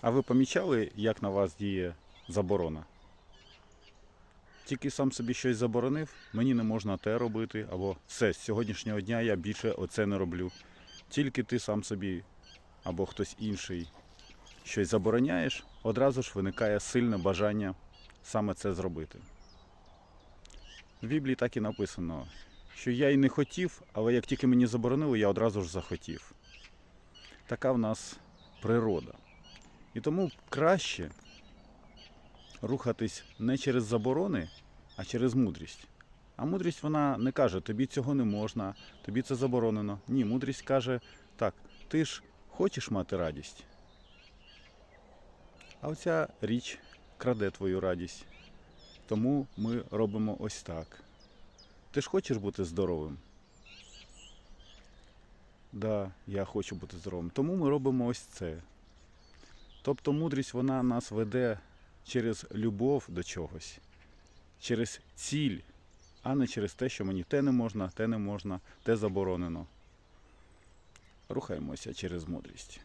А ви помічали, як на вас діє заборона? Тільки сам собі щось заборонив, мені не можна те робити, або все, з сьогоднішнього дня я більше оце не роблю. Тільки ти сам собі або хтось інший щось забороняєш, одразу ж виникає сильне бажання саме це зробити. В Біблії так і написано, що я й не хотів, але як тільки мені заборонили, я одразу ж захотів. Така в нас природа. І тому краще рухатись не через заборони, а через мудрість. А мудрість вона не каже, тобі цього не можна, тобі це заборонено. Ні, мудрість каже, так, ти ж хочеш мати радість. А оця річ краде твою радість. Тому ми робимо ось так. Ти ж хочеш бути здоровим? Да, я хочу бути здоровим. Тому ми робимо ось це. Тобто мудрість вона нас веде через любов до чогось, через ціль, а не через те, що мені те не можна, те не можна, те заборонено. Рухаємося через мудрість.